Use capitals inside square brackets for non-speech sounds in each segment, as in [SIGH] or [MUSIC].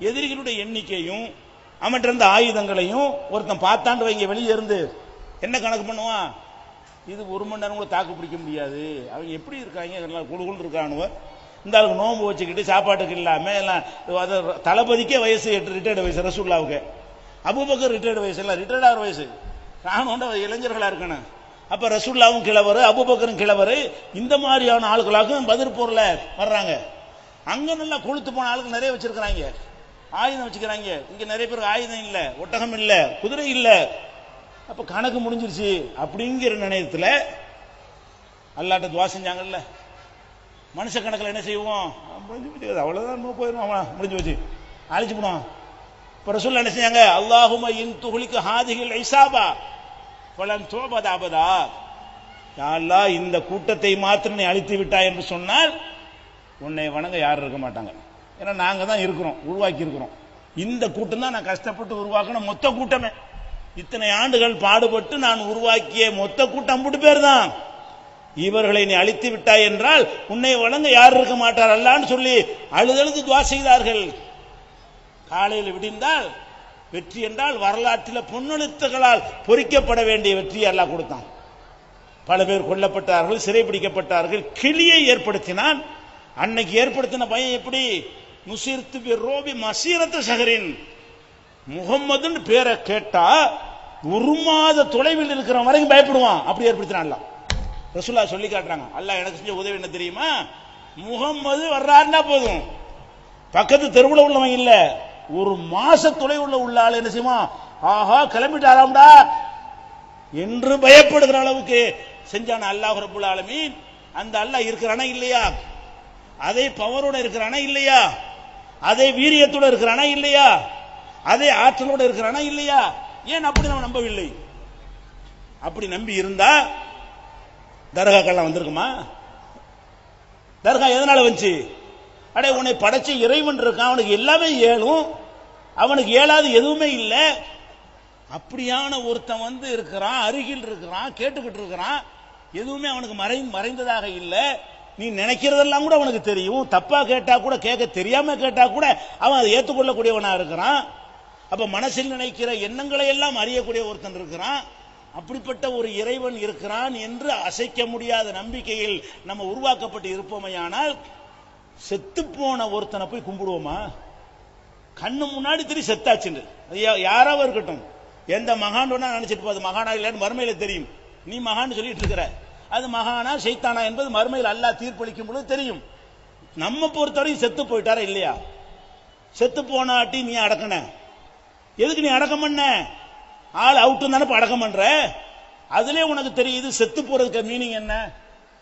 எதிரிகளுடைய எண்ணிக்கையும் அவன்கிட்ட இருந்த ஆயுதங்களையும் ஒருத்தன் பார்த்தாண்டு வைங்க வெளியே இருந்து. என்ன கணக்கு பண்ணுவான்? இது ஒரு மணி நேரம் கூட தாக்கு பிடிக்க முடியாது. அவங்க எப்படி இருக்காங்க? எல்லாம் குழு குழு இருக்கானுவ. இந்த ஆளுக்கு நோன்பு வச்சுக்கிட்டு சாப்பாட்டுக்கு இல்லாமல் எல்லாம் தளபதிக்கே வயசு எட்டு ரிட்டையர்டு வயசு ரசூல்லாவுக்கு. அபுபக்கர் ரிட்டையர்டு வயசு இல்லை ரிட்டையர்ட் ஆகிற வயசு. ராணுவ இளைஞர்களாக இருக்கணும். அப்போ ரசூல்லாவும் கிழவர் அபுபக்கரும் கிழவர் இந்த மாதிரியான ஆளுகளாகவும் பதிர் பொருளை வர்றாங்க. அங்கே நல்லா கொளுத்து போன ஆளுக்கு நிறைய வச்சிருக்கிறாங்க. ஆயுதம் வச்சுக்கிறாங்க. இங்க நிறைய பேருக்கு ஆயுதம் இல்ல ஒட்டகம் இல்ல குதிரை இல்ல. அப்ப கணக்கு முடிஞ்சிருச்சு அப்படிங்கிற நினையத்தில் அல்லாட்ட துவா செஞ்சாங்கல்ல. மனுஷ கணக்கில் என்ன செய்வோம்? முடிஞ்சு போச்சு. அவ்வளோதான் போயிடும் அவன். முடிஞ்சு போச்சு. அழிச்சு போடுவான். இப்போ ரசூல் என்ன செஞ்சாங்க? அல்லாஹும இன் துகுலிக்கு ஹாதிகள் ஐசாபா பலன் தோபதாபதா யாழ்லா இந்த கூட்டத்தை மாத்திரம் நீ அழித்து விட்டாய் என்று சொன்னால் உன்னை வணங்க யாரும் இருக்க மாட்டாங்க. ஏன்னா நாங்கள் தான் இருக்கிறோம் உருவாக்கி இருக்கிறோம் இந்த கூட்டம் தான் நான் கஷ்டப்பட்டு உருவாக்கின மொத்த கூட்டமே. இத்தனை ஆண்டுகள் பாடுபட்டு நான் உருவாக்கிய மொத்த கூட்டம் அம்புட்டு பேர் தான். இவர்களை நீ அழித்து விட்டாய் என்றால் உன்னை வணங்க யார் இருக்க மாட்டார் அல்லான்னு சொல்லி அழுதழுது துவா செய்தார்கள். காலையில் விடிந்தால் வெற்றி என்றால் வரலாற்றில் பொன்னெழுத்துகளால் பொறிக்கப்பட வேண்டிய வெற்றியை எல்லாம் கொடுத்தான். பல பேர் கொல்லப்பட்டார்கள் சிறைபிடிக்கப்பட்டார்கள் கிளியை ஏற்படுத்தினான். அன்னைக்கு ஏற்படுத்தின பயம் எப்படி? நுசிர்த்து ரோபி மசீரத்து சகரின் முகம்மதுன்னு பேரை கேட்டா ஒரு மாத தொலைவில் இருக்கிற வரைக்கும் பயப்படுவான். அப்படி ஏற்படுத்தினான் ரசுல்லா சொல்லி காட்டுறாங்க. அல்லாஹ் எனக்கு செஞ்ச உதவி என்ன தெரியுமா? முகம்மது வர்றாருன்னா போதும். பக்கத்து தெருவுல உள்ளவன் இல்ல. ஒரு மாச தொலைவுள்ள உள்ள ஆள் என்ன செய்வான்? ஆஹா கிளம்பிட்டாராம்டா. என்று பயப்படுகிற அளவுக்கு செஞ்சான அல்லாஹ் ரப்புல் ஆலமீன். அந்த அல்லாஹ் இருக்கிறானா இல்லையா? அதே பவரோட இருக்கிறானா இல்லையா? அதே வீரியத்தோட இருக்கிறானா இல்லையா? அதே ஆற்றலோட இருக்கிறானா இல்லையா? ஏன் அப்படி நம்ம நம்பவில்லை? அப்படி நம்பி இருந்தா தர்காக்கெல்லாம் வந்திருக்குமா? தர்கா எதனால வந்துச்சு? அடே உன்னை படைச்ச இறைவன் இருக்கான். அவனுக்கு எல்லாமே ஏழும். அவனுக்கு ஏழாது எதுவுமே இல்லை. அப்படியான ஒருத்தன் வந்து இருக்கிறான் அருகில் இருக்கிறான் கேட்டுக்கிட்டு இருக்கிறான். எதுவுமே அவனுக்கு மறை மறைந்ததாக இல்லை. நீ நினைக்கிறதெல்லாம் கூட அவனுக்கு தெரியும். தப்பா கேட்டா கூட கேட்க தெரியாம கேட்டா கூட அவன் அதை ஏற்றுக்கொள்ளக்கூடியவனா இருக்கிறான். அப்ப மனசில் நினைக்கிற எண்ணங்களை எல்லாம் அறியக்கூடிய ஒருத்தன் இருக்கிறான். அப்படிப்பட்ட ஒரு இறைவன் இருக்கிறான் என்று அசைக்க முடியாத நம்பிக்கையில் நம்ம உருவாக்கப்பட்டு இருப்போமையானால் செத்து போன ஒருத்தனை போய் கும்பிடுவோமா? கண்ணு முன்னாடி தெரியும் செத்தாச்சுன்னு. யாராவது இருக்கட்டும். எந்த மகான் நினைச்சிட்டு போகுது மகானா இல்லைன்னு மறுமையில தெரியும். நீ மகான்னு சொல்லிட்டு இருக்கிற. அது மகானா சைத்தானா என்பது மறுமையில் அல்லா தீர்ப்பளிக்கும் பொழுது தெரியும். நம்ம பொறுத்தவரையும் செத்து போயிட்டாரா இல்லையா? செத்து போனாட்டி நீ அடக்கின. எதுக்கு நீ அடக்கம் பண்ண? ஆள் அவுட்டு தானே அடக்கம் பண்ற? அதுலயே உனக்கு தெரியுது செத்து போறதுக்கு மீனிங் என்ன?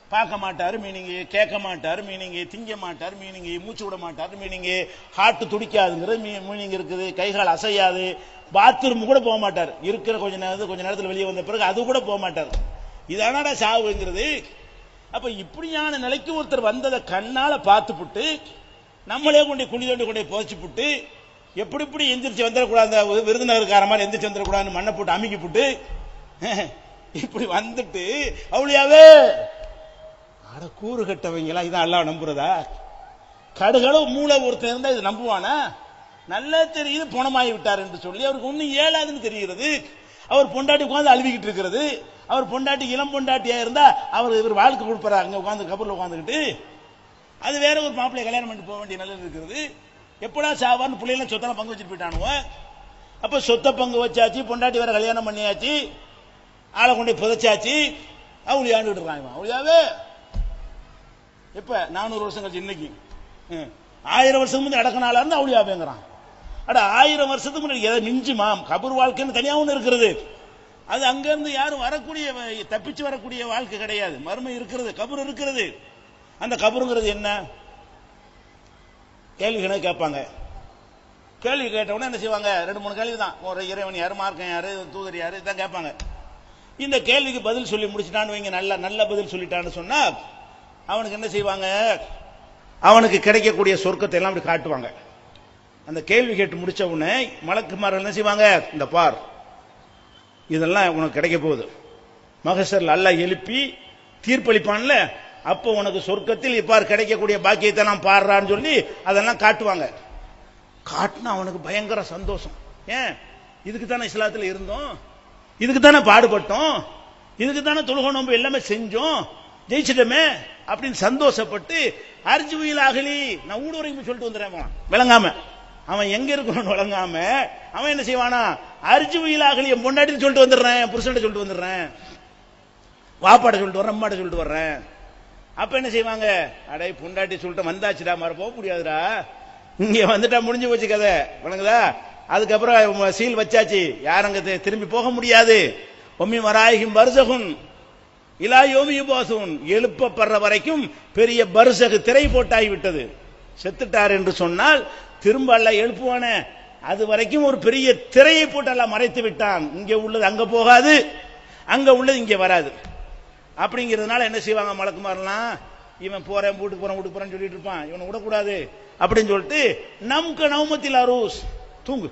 பார்க்க மாட்டார் மீனிங் கேட்க மாட்டார் மீனிங் திங்க மாட்டார் மீனிங் மூச்சு விட மாட்டார் மீனிங் ஹார்ட் துடிக்காதுங்கிற மீனிங் இருக்குது கைகால் அசையாது பாத்ரூம் கூட போக மாட்டார். இருக்கிற கொஞ்ச நேரத்தில் கொஞ்ச நேரத்தில் வெளியே வந்த பிறகு அது கூட போக மாட்டார். இதானடா சாவுங்கிறது. அப்ப இப்படியான நிலைக்கு ஒருத்தர் வந்ததை கண்ணால பார்த்துப்புட்டு நம்மளே கொண்டு குழி தோண்டி கொண்டு புதைச்சு புட்டு எப்படி இப்படி எந்திரிச்சு வந்துடக்கூடாது அந்த விருதுநகர்கார மாதிரி எந்திரிச்சு வந்துடக்கூடாதுன்னு மண்ணை போட்டு அமுக்கி புட்டு [LAUGHS] இப்படி வந்துட்டு அவளியாவே! அட கூறு கட்டவங்களா இதான் எல்லாம் நம்புறதா? கடுகளவு மூளை ஒருத்தன் இருந்தா இது நம்புவானா? நல்லா தெரியுது பணமாகி விட்டார் என்று சொல்லி அவருக்கு ஒன்றும் ஏழாதுன்னு தெரிகிறது. அவர் பொண்டாட்டி உட்காந்து அழுவிக்கிட்டு இருக்கிறது. அவர் பொண்டாட்டி இளம் பொண்டாட்டியா இருந்தா அவர் இவர் வாழ்க்கை கொடுப்பாரு. அங்க உட்காந்து கபூர்ல உட்காந்துக்கிட்டு அது வேற ஒரு மாப்பிள்ளைய கல்யாணம் பண்ணிட்டு போக வேண்டிய நிலையில் இருக்கிறது. எப்படா சாவான்னு பிள்ளைலாம் சொத்தெல்லாம் பங்கு வச்சுட்டு போயிட்டானுவோ? அப்ப சொத்தை பங்கு வச்சாச்சு பொண்டாட்டி வேற கல்யாணம் பண்ணியாச்சு ஆளை கொண்டு போய் புதைச்சாச்சு. ஆண்டுகிட்டு இருக்காங்க அவளியாவே? இப்ப நானூறு வருஷம் கழிச்சு இன்னைக்கு. ம். ஆயிரம் வருஷம் முந்தைய அடக்கனால இருந்து அவளியாவேங்கிறான். அட ஆயிரம் வருஷத்துக்கு முன்னாடி எதை மிஞ்சுமா கபர் வாழ்க்கைன்னு தனியாக ஒன்று இருக்கிறது அது அங்கேருந்து யாரும் வரக்கூடிய தப்பிச்சு வரக்கூடிய வாழ்க்கை கிடையாது. மர்மம் இருக்கிறது கபர் இருக்கிறது. அந்த கபருங்கிறது என்ன? கேள்விகளை கேட்பாங்க. கேள்வி கேட்டவுடனே என்ன செய்வாங்க? ரெண்டு மூணு கேள்வி தான். ஒரு இறைவன் யார் மார்க்கம் யார் தூதர் யார் இதான் கேட்பாங்க. இந்த கேள்விக்கு பதில் சொல்லி முடிச்சிட்டான்னு வைங்க. நல்ல நல்ல பதில் சொல்லிட்டான்னு சொன்னா அவனுக்கு என்ன செய்வாங்க? அவனுக்கு கிடைக்கக்கூடிய சொர்க்கத்தை எல்லாம் அப்படி காட்டுவாங்க. அந்த கேள்வி கேட்டு முடிச்ச உடனே மலக்குமார்கள் என்ன செய்வாங்க? இந்த பார். இதெல்லாம் உனக்கு கிடைக்க போகுது. மகசரில் அல்லாஹ் எழுப்பி தீர்ப்பளிப்பான்ல அப்போ உனக்கு சொர்க்கத்தில் இப்பார் கிடைக்கக்கூடிய பாக்கியத்தை நான் பாடுறான்னு சொல்லி அதெல்லாம் காட்டுவாங்க. காட்டினா அவனுக்கு பயங்கர சந்தோஷம். ஏன்? இதுக்கு தானே இஸ்லாத்தில் இருந்தோம். இதுக்கு தானே பாடுபட்டோம். இதுக்கு தானே தொழுக நோம்பு எல்லாமே செஞ்சோம். ஜெயிச்சிட்டோமே அப்படின்னு சந்தோஷப்பட்டு அர்ஜுவியில் அகலி நான் ஊடுவரைக்கும் சொல்லிட்டு வந்துடுறேன் அவன். விளங்காம. அவன் எங்க இருக்கிறவன் வழங்காம அவன் என்ன செய்வானா? அரிச்சு அகலி என் பொண்டாட்டின்னு சொல்லிட்டு வந்துடுறேன் புருஷன் சொல்லிட்டு வந்துடுறேன். வாப்பாட்ட சொல்லிட்டு வர்றேன் அம்மாட்ட சொல்லிட்டு வர்றேன் அப்ப என்ன செய்வாங்க? அடே பொண்டாட்டி சொல்லிட்டு வந்தாச்சுடா மாற போக முடியாதுடா. இங்க வந்துட்டா முடிஞ்சு போச்சு கதை. வணங்குதா? அதுக்கப்புறம் சீல் வச்சாச்சு. யாரும் அங்க திரும்பி போக முடியாது. ஒம்மி மராயிகும் பர்சகுன். இலா யோமி போசுன் எழுப்பப்படுற வரைக்கும் பெரிய பருசகு திரை போட்டாகி விட்டது செத்துட்டார் என்று சொன்னால் திரும்ப அல்ல எழுப்புவானே. அது வரைக்கும் ஒரு பெரிய திரையை போட்டு அல்ல மறைத்து விட்டான். இங்கே உள்ளது அங்கே போகாது அங்கே உள்ளது இங்கே வராது. அப்படிங்கிறதுனால என்ன செய்வாங்க மலக்குமாரெல்லாம் இவன் போறேன் வீட்டுக்கு போறேன் வீட்டுக்கு போறேன்னு சொல்லிட்டு இருப்பான். இவனை விடக்கூடாது. அப்படின்னு சொல்லிட்டு நமக்கு நவமத்தில் அரூஸ். தூங்கு.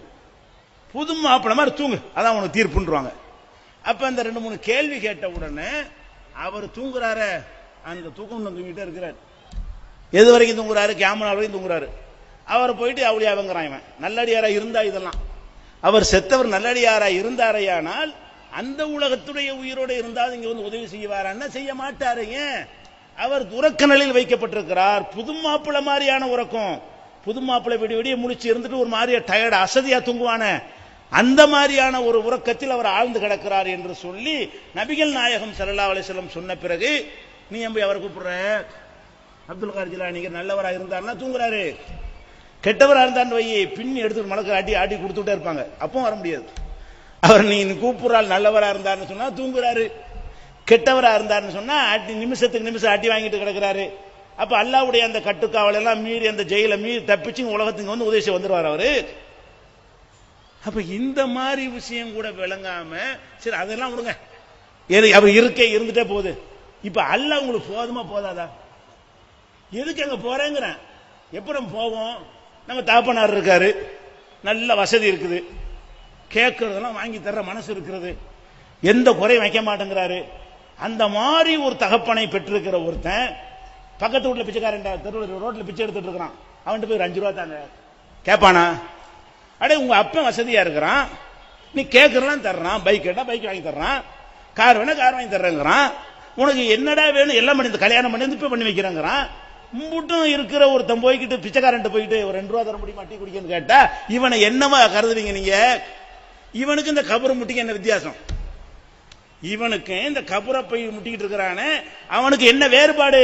புது மாப்பிள மாதிரி தூங்கு. அதான் உனக்கு தீர்ப்புன்றாங்க அப்ப அந்த ரெண்டு மூணு கேள்வி கேட்ட உடனே அவர் தூங்குறாரு. அந்த தூக்கம் தூங்கிட்டே இருக்கிறார். எது வரைக்கும் தூங்குறாரு? கேமரா வரைக்கும் தூங்குறாரு. அவர் போயிட்டு அவளியாவங்கிறான் இவன். நல்லடியாரா இருந்தா இதெல்லாம். அவர் செத்தவர் நல்லடியாரா இருந்தாரையானால் அந்த உலகத்துடைய உயிரோடு இருந்தால் இங்க வந்து உதவி செய்வாரான்னா செய்ய மாட்டாரு ஏன்? அவர் உறக்க நிலையில் வைக்கப்பட்டிருக்கிறார். புது மாப்பிள்ள மாதிரியான உறக்கம். புது மாப்பிள்ளை விடிய விடிய முடிச்சு இருந்துட்டு ஒரு மாதிரியா டயர்டு அசதியா தூங்குவான. அந்த மாதிரியான ஒரு உறக்கத்தில் அவர் ஆழ்ந்து கிடக்கிறார் என்று சொல்லி நபிகள் நாயகம் சல்லா அலைஹி சொன்ன பிறகு நீ எம்பி அவர் கூப்பிடுற? அப்துல் கார் ஜிலானிங்க நல்லவராக இருந்தாருன்னா தூங்குறாரு. கெட்டவராக இருந்தான்னு வை பின் எடுத்து மணக்க ஆட்டி ஆட்டி கொடுத்துட்டே இருப்பாங்க. அப்பவும் வர முடியாது. அவர் நீ கூப்பிடுறாள் நல்லவராக இருந்தாருன்னு சொன்னால் தூங்குறாரு. கெட்டவராக இருந்தாருன்னு சொன்னால் ஆட்டி நிமிஷத்துக்கு நிமிஷம் ஆட்டி வாங்கிட்டு கிடக்குறாரு. அப்போ அல்லாவுடைய அந்த கட்டுக்காவலெல்லாம் மீறி அந்த ஜெயில மீறி தப்பிச்சு உலகத்துக்கு வந்து உதவி வந்துடுவார் வந்துருவார் அப்போ இந்த மாதிரி விஷயம் கூட விளங்காம சரி அதெல்லாம் விடுங்க. எது- அவர் இருக்கே இருந்துட்டே போகுது. இப்போ அல்லாஹ் உங்களுக்கு போதுமா போதாதா? எதுக்கு அங்கே போறேங்கிறேன். எப்ப நம்ம போவோம்? நம்ம தகப்பனார் இருக்காரு. நல்ல வசதி இருக்குது. கேட்கறதெல்லாம் வாங்கி தர்ற மனசு இருக்கிறது எந்த குறையும் வைக்க மாட்டேங்கிறாரு. அந்த மாதிரி ஒரு தகப்பனை பெற்றிருக்கிற ஒருத்தன் பக்கத்து வீட்டில் பிச்சைக்காரன் தெருவில் ரோட்டில் பிச்சை எடுத்துட்டு இருக்கிறான். அவன்கிட்ட போய் ஒரு அஞ்சு ரூபா தாங்க. கேட்பானா அடே உங்க அப்பன் வசதியா இருக்கிறான். நீ கேட்கறலாம் தர்றான். பைக் கேட்டா பைக் வாங்கி தர்றான். கார் வேணா கார் வாங்கி தர்றேங்கிறான். உனக்கு என்னடா வேணும்? எல்லாம் பண்ணி கல்யாணம் பண்ணி இப்ப பண்ணி வைக்கிறேங்கிறான். முட்டும் இருக்கிற ஒருத்தன் போய்கிட்டு பிச்சைக்காரன்ட்டு போயிட்டு ஒரு ரெண்டு ரூபா தர முடியுமா டீ குடிக்கன்னு கேட்டா இவனை என்னமா கருதுவீங்க நீங்க? இவனுக்கு இந்த கபரை முட்டிக்கு என்ன வித்தியாசம்? இவனுக்கு இந்த கபரை போய் முட்டிக்கிட்டு இருக்கிறானே அவனுக்கு என்ன வேறுபாடு?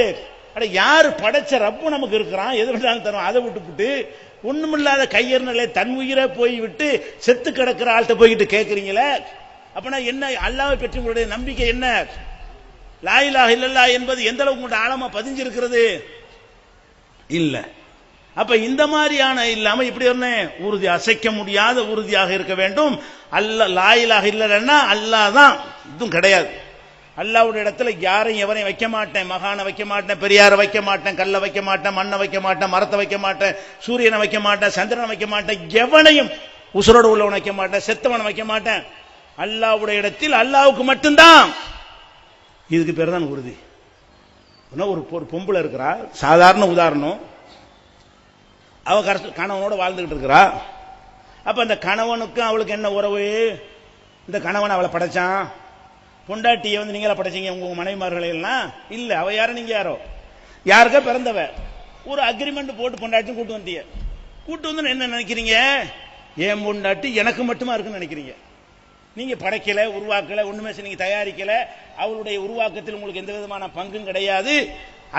அட யார் படைச்ச ரப்பு நமக்கு இருக்கிறான்? எது வேணாலும் தரும். அதை விட்டுப்புட்டு ஒண்ணுமில்லாத கையர்நிலை தன் உயிரை போய் விட்டு செத்து கிடக்கிற ஆள்கிட்ட போய்கிட்டு கேட்குறீங்களே அப்படின்னா என்ன அல்லாவை பற்றி உங்களுடைய நம்பிக்கை என்ன? லாயிலாக இல்லல்லா என்பது எந்த அளவுக்கு உங்களோட ஆழமா பதிஞ்சிருக்கிறது? இல்ல. அப்ப இந்த மாதிரியான இல்லாம இப்படி என்ன உறுதி அசைக்க முடியாத உறுதியாக இருக்க வேண்டும். அல்ல லாயிலாக இல்லைன்னா அல்லாஹ் தான். இதுவும் கிடையாது. அல்லாவுடைய இடத்துல யாரையும் எவரையும் வைக்க மாட்டேன். மகானை வைக்க மாட்டேன் பெரியாரை வைக்க மாட்டேன் கல்லை வைக்க மாட்டேன் மண்ணை வைக்க மாட்டேன் மரத்தை வைக்க மாட்டேன் சூரியனை வைக்க மாட்டேன் சந்திரனை வைக்க மாட்டேன் எவனையும் உசுரோடு உள்ளவனை வைக்க மாட்டேன் செத்தவனை வைக்க மாட்டேன். அல்லாவுடைய இடத்தில் அல்லாவுக்கு மட்டும்தான். இதுக்கு பேர் தான் உறுதி. ஒரு ஒரு பொம்பளை இருக்கிறா? சாதாரண உதாரணம். அவ கணவனோட வாழ்ந்துகிட்டு இருக்கிறா. அப்ப அந்த கணவனுக்கும் அவளுக்கு என்ன உறவு? இந்த கணவன் அவளை படைச்சான். பொண்டாட்டியை வந்து நீங்களா படைச்சீங்க உங்க மனைவிமார்களை எல்லாம்? இல்ல அவ யாரும் நீங்க யாரோ? யாருக்கா பிறந்தவ. ஒரு அக்ரிமெண்ட் போட்டு பொண்டாட்டியும் கூட்டு வந்தீங்க கூட்டு வந்து என்ன நினைக்கிறீங்க? ஏன் பொண்டாட்டி எனக்கு மட்டுமா இருக்குன்னு நினைக்கிறீங்க. நீங்க படைக்கல உருவாக்கல ஒண்ணுமே நீங்க தயாரிக்கல அவளுடைய உருவாக்கத்தில் உங்களுக்கு எந்த விதமான பங்கும் கிடையாது.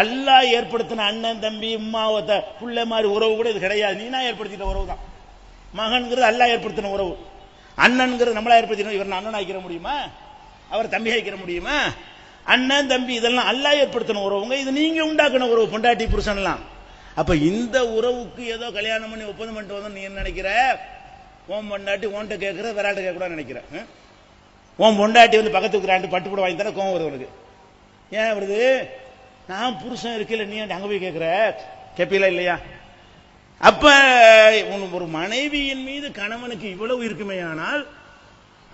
அல்லாஹ் ஏற்படுத்தின அண்ணன் தம்பி உமாவத்த புள்ள மாதிரி உறவு கூட இது கிடையாது. நீனா ஏற்படுத்திட்ட உறவு தான். மகன்கிறது அல்லாஹ் ஏற்படுத்தின உறவு. அண்ணன்கிறது நம்மளா ஏற்படுத்தின இவர் அண்ணன் ஆக்கிற முடியுமா? அவர் தம்பி ஆக்கிற முடியுமா? அண்ணன் தம்பி இதெல்லாம் அல்லாஹ் ஏற்படுத்தின உறவுங்க. இது நீங்க உண்டாக்குன உறவு பொண்டாட்டி புருஷன்லாம் அப்ப இந்த உறவுக்கு ஏதோ கல்யாணம் பண்ணி ஒப்பந்தம் பண்ணிட்டு வந்தோம் நீ என்ன நினைக்கிற? ஓம் பொண்டாட்டி உன்கிட்ட கேட்குற விராட்ட கேட்கக்கூடாது நினைக்கிறேன். ஓம் பொண்டாட்டி வந்து பக்கத்துக்கு இருக்கிறாண்டு பட்டு கூட வாங்கி தர கோவம் வருது உனக்கு. ஏன் வருது நான் புருஷன் இருக்கல நீ ஏன்டா அங்க போய் கேட்குற கேப்பீங்களா இல்லையா? அப்ப உன் ஒரு மனைவியின் மீது கணவனுக்கு இவ்வளவு இருக்குமே ஆனால்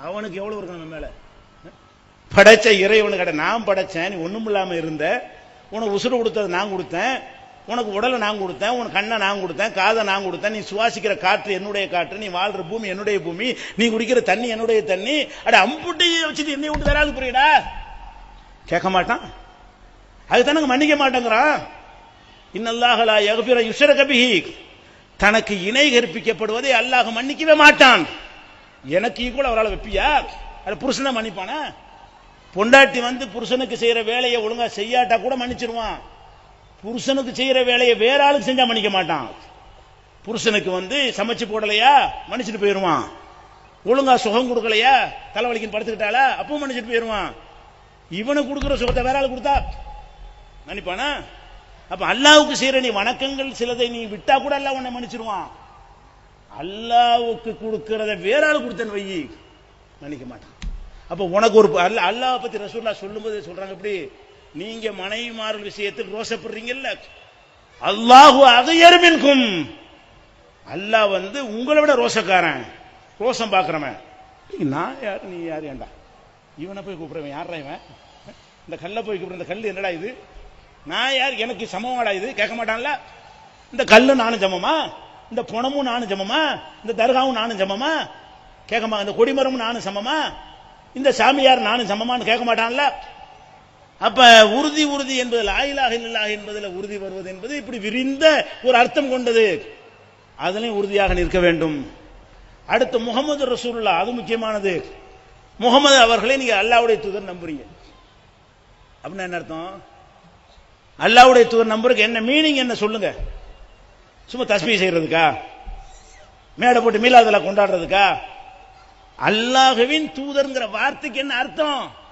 அவனுக்கு எவ்வளவு இருக்கும் நம்ம மேல? படைச்ச இறைவனு கடை நான் படைச்சேன் நீ ஒண்ணும் இல்லாம இருந்த. உனக்கு உசுறு கொடுத்தது நான் கொடுத்தேன். உனக்கு உடலை நான் கொடுத்தேன் உனக்கு கண்ணை நான் கொடுத்தேன் காதை நான் கொடுத்தேன் நீ சுவாசிக்கிற காற்று என்னுடைய காற்று நீ வாழ்ற பூமி என்னுடைய பூமி நீ குடிக்கிற தண்ணி என்னுடைய தண்ணி. அட அம்புட்டி வச்சுட்டு என்னை விட்டு வராது புரியுடா கேட்க மாட்டான். அதுதானங்க மன்னிக்க மாட்டேங்கிறான். இன்னல்லாஹலா யகுபிர யுஷர கபிஹி தனக்கு இணை கற்பிக்கப்படுவதை அல்லாஹ் மன்னிக்கவே மாட்டான். எனக்கு ஈக்குவல் அவரால் வைப்பியா? அது புருஷனை மன்னிப்பானா? பொண்டாட்டி வந்து புருஷனுக்கு செய்யற வேலையை ஒழுங்கா செய்யாட்டா கூட மன்னிச்சிருவான். புருஷனுக்கு செய்யற வேலையை வேற ஆளுக்கு செஞ்சா மன்னிக்க மாட்டான். புருஷனுக்கு வந்து சமைச்சு போடலையா மன்னிச்சுட்டு போயிடுவான் ஒழுங்கா சுகம் கொடுக்கலையா தலைவலிக்குன்னு படுத்துக்கிட்டாளா அப்பவும் மன்னிச்சுட்டு போயிடுவான் இவனுக்கு கொடுக்குற சுகத்தை வேற ஆள் கொடுத்தா மன்னிப்பானா? அப்ப அல்லாவுக்கு செய்யற நீ வணக்கங்கள் சிலதை நீ விட்டா கூட அல்லா உன்னை மன்னிச்சிருவான். அல்லாவுக்கு கொடுக்கறத வேற ஆள் கொடுத்தன் வையி மன்னிக்க மாட்டான். அப்ப உனக்கு ஒரு அல்ல அல்லாஹ் பத்தி ரசூல்லா சொல்லும்போது சொல்றாங்க எப்படி? நீங்க மனைவிமார்கள் விஷயத்தில் ரோசப்படுறீங்கல்ல அல்லாஹு அகையருமின்கும் அல்லாஹ் வந்து உங்களை விட ரோசக்காரன் ரோசம் பார்க்குறவன். நான் யார்? நீ யார் ஏண்டா? இவனை போய் கூப்பிடுறவன். யாரா இவன்? இந்த கல்லை போய் கூப்பிடுற இந்த கல் என்னடா இது? நான் யார்? எனக்கு சமமாடா இது? கேட்க மாட்டான்ல? இந்த கல்லும் நானும் சமமா இந்த புணமும் நானும் சமமா இந்த தர்காவும் நானும் சமமா கேட்கமா? இந்த கொடிமரமும் நானும் சமமா? இந்த சாமியார் நானும் சமமான்னு கேட்க மாட்டான்ல? அப்ப உறுதி உறுதி என்பதில் லாயிலாக இல்லாக என்பதில் உறுதி வருவது என்பது இப்படி விரிந்த ஒரு அர்த்தம் கொண்டது. அதிலையும் உறுதியாக நிற்க வேண்டும். அடுத்து முகமது ரசூல்லா அது முக்கியமானது. முகமது அவர்களை நீங்க அல்லாவுடைய தூதர் நம்புறீங்க. அப்படின்னா என்ன அர்த்தம்? அல்லாவுடைய தூதர் நம்பருக்கு என்ன மீனிங் என்ன சொல்லுங்க? சும்மா தஸ்மி செய்யறதுக்கா? மேடை போட்டு மீளாதல கொண்டாடுறதுக்கா? அல்லாஹுவின் தூதர்ங்கிற வார்த்தைக்கு என்ன அர்த்தம்?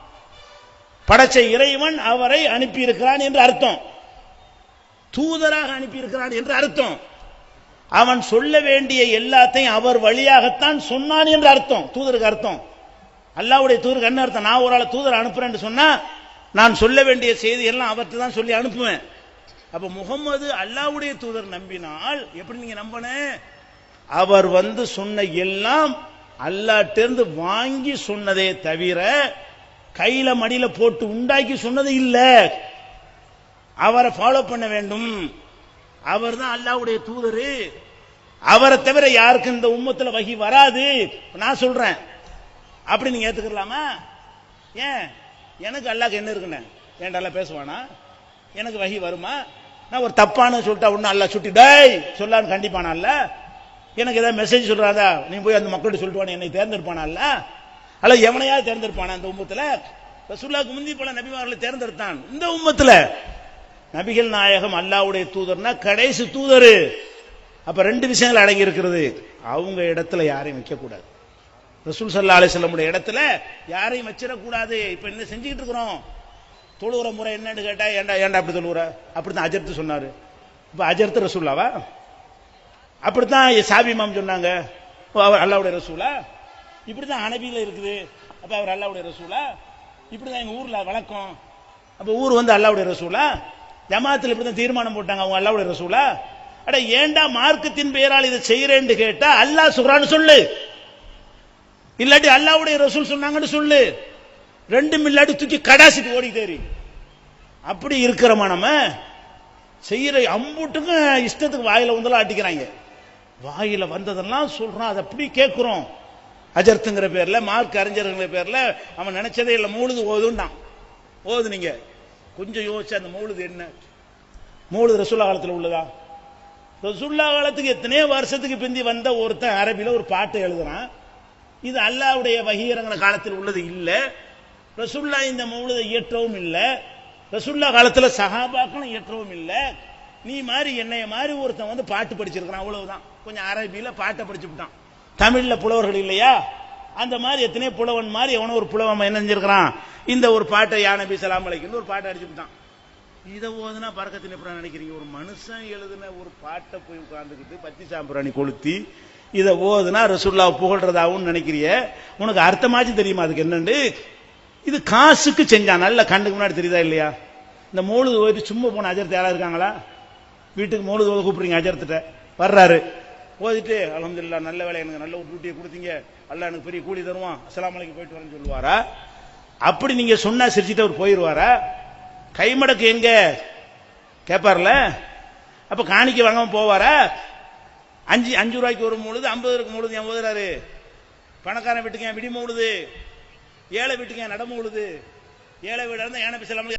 படைச்ச இறைவன் அவரை அனுப்பியிருக்கிறான் என்று அர்த்தம். தூதராக அனுப்பியிருக்கிறான் என்று அர்த்தம். அவன் சொல்ல வேண்டிய எல்லாத்தையும் அவர் வழியாகத்தான் சொன்னான் என்று அர்த்தம். தூதருக்கு அர்த்தம். அல்லாவுடைய தூதருக்கு என்ன அர்த்தம்? நான் ஒரு ஆளை தூதர் அனுப்புறேன்னு சொன்னா நான் சொல்ல வேண்டிய செய்தி எல்லாம் அவர்கிட்ட தான் சொல்லி அனுப்புவேன். அப்ப முகம்மது அல்லாவுடைய தூதர் நம்பினால் எப்படி நீங்க நம்பன? அவர் வந்து சொன்ன எல்லாம் அல்லாட்டிருந்து வாங்கி சொன்னதே தவிர கையில மடியில போட்டு உண்டாக்கி சொன்னது இல்லை. அவரை ஃபாலோ பண்ண வேண்டும். அவர் தான் அல்லாவுடைய தூதரு. அவரை தவிர யாருக்கு இந்த உம்மத்துல வகி வராது. நான் சொல்றேன். அப்படி நீங்க ஏத்துக்கலாமா? ஏன்? எனக்கு அல்லாக்கு என்ன இருக்குன்னு? ஏன்டா பேசுவானா? எனக்கு வகி வருமா? நான் ஒரு தப்பான சொல்லிட்டா ஒன்றும் அல்ல சுட்டி டேய் சொல்லான்னு கண்டிப்பானா இல்ல எனக்கு ஏதாவது மெசேஜ் சொல்றாதா? நீ போய் அந்த மக்கள்கிட்ட சொல்லிட்டு என்னை தேர்ந்தெடுப்பானா அல்ல எவனையாவது தேர்ந்தெடுப்பான அந்த உம்மத்தில்? ரசூல்லாவுக்கு முந்தி பல நபிமார்களை தேர்ந்தெடுத்தான். இந்த உம்மத்தில். நபிகள் நாயகம் அல்லாவுடைய தூதர்னா கடைசி தூதரு. அப்ப ரெண்டு விஷயங்கள் அடங்கி இருக்கிறது. அவங்க இடத்துல யாரையும் வைக்க கூடாது ரசூல் சல்லா அலிஸ்லமுடைய இடத்துல யாரையும் வச்சிடக்கூடாது. இப்ப என்ன செஞ்சுக்கிட்டு இருக்கிறோம்? தொழுகிற முறை என்னன்னு கேட்டா ஏண்டா ஏண்டா அப்படி தொழுகிற அப்படித்தான் அஜர்த்து சொன்னாரு. இப்ப அஜர்த்து ரசூல்லாவா? அப்படித்தான் சாபி மாம் சொன்னாங்க. ஓ, அவர் அல்லாவுடைய ரசூலா? இப்படி தான் அனபியில் இருக்குது. அப்போ அவர் அல்லாவுடைய ரசூலா? இப்படிதான் எங்கள் ஊரில் வழக்கம். அப்போ ஊர் வந்து அல்லாவுடைய ரசூலா? ஜமாத்தில் இப்படிதான் தீர்மானம் போட்டாங்க அவங்க அல்லாவுடைய ரசூலா? அட ஏண்டா மார்க்கத்தின் பெயரால் இதை செய்கிறேன்னு கேட்டா அல்லாஹ் சொல்றான்னு சொல்லு. இல்லாட்டி அல்லாவுடைய ரசூல் சொன்னாங்கன்னு சொல்லு. ரெண்டும் இல்லாட்டி தூக்கி கடாசிட்டு ஓடி தேறி அப்படி இருக்கிறோமா நம்ம? செய்கிற அம்புட்டுக்கும் இஷ்டத்துக்கு வாயில் வந்தெல்லாம் ஆட்டிக்கிறாங்க வாயில் வந்ததெல்லாம் சொல்கிறோம் அதை அப்படி கேட்குறோம் அஜர்த்துங்கிற பேர்ல மார்க் அறிஞருங்கிற பேர்ல அவன் நினைச்சதே இல்லை மூழுது ஓதுண்டான் ஓது நீங்க கொஞ்சம் யோசிச்சு அந்த மூழுது என்ன? மூழுது ரசுல்லா காலத்தில் உள்ளதா? ரசுல்லா காலத்துக்கு எத்தனையோ வருஷத்துக்கு பிந்தி வந்த ஒருத்தன் அரபியில் ஒரு பாட்டு எழுதுறான். இது அல்லாவுடைய வகீரங்கிற காலத்தில் உள்ளது இல்லை. ரசுல்லா இந்த மௌலதை இயற்றவும் இல்லை. ரசுல்லா காலத்தில் சஹாபாக்களும் இயற்றவும் இல்லை. நீ மாதிரி என்னைய மாதிரி ஒருத்தன் வந்து பாட்டு படிச்சிருக்கிறான். அவ்வளவுதான். கொஞ்சம் அரபியில் பாட்டை படிச்சு விட்டான். தமிழில் புலவர்கள் இல்லையா? அந்த மாதிரி எத்தனையோ புலவன் மாதிரி எவனோ ஒரு புலவன் என்ன செஞ்சிருக்கிறான்? இந்த ஒரு பாட்டை யா சலாம் அலைக்குன்னு ஒரு பாட்டை அடிச்சுட்டான் இதை ஓதுனா பறக்கத்தின் எப்படி நினைக்கிறீங்க. ஒரு மனுஷன் எழுதின ஒரு பாட்டை போய் உட்கார்ந்துக்கிட்டு பத்தி சாம்பிராணி கொளுத்தி இதை ஓதுனா ரசுல்லாவை புகழ்றதாகவும் நினைக்கிறிய? உனக்கு அர்த்தமாச்சு தெரியுமா அதுக்கு என்னண்டு இது காசுக்கு செஞ்சான். நல்ல கண்ணுக்கு முன்னாடி தெரியுதா இல்லையா? இந்த மூழுது ஓதிட்டு சும்மா போன அஜர்த்து யாராக இருக்காங்களா? வீட்டுக்கு மூழுது ஓத கூப்பிடுறீங்க அஜர்த்திட்ட. வர்றாரு. ஓதிட்டு அலமதுல்லா நல்ல வேலை எனக்கு நல்ல ஒரு டியூட்டியை கொடுத்தீங்க. அல்ல எனக்கு பெரிய கூலி தருவான். அஸ்லாம் அலைக்கு போயிட்டு வரேன்னு சொல்லுவாரா? அப்படி நீங்க சொன்னா சிரிச்சுட்டு அவர் போயிடுவாரா கைமடக்கு எங்க? கேட்பார்ல அப்ப காணிக்க வாங்காம போவாரா? அஞ்சு அஞ்சு ரூபாய்க்கு ஒரு மூழுது ஐம்பது இருக்கும் மூழுது என் போதுறாரு பணக்காரன் வீட்டுக்கு என் விடிமூழுது ஏழை வீட்டுக்கு என் நட ஏழை வீடு இருந்தால் ஏனை பிசலாமல்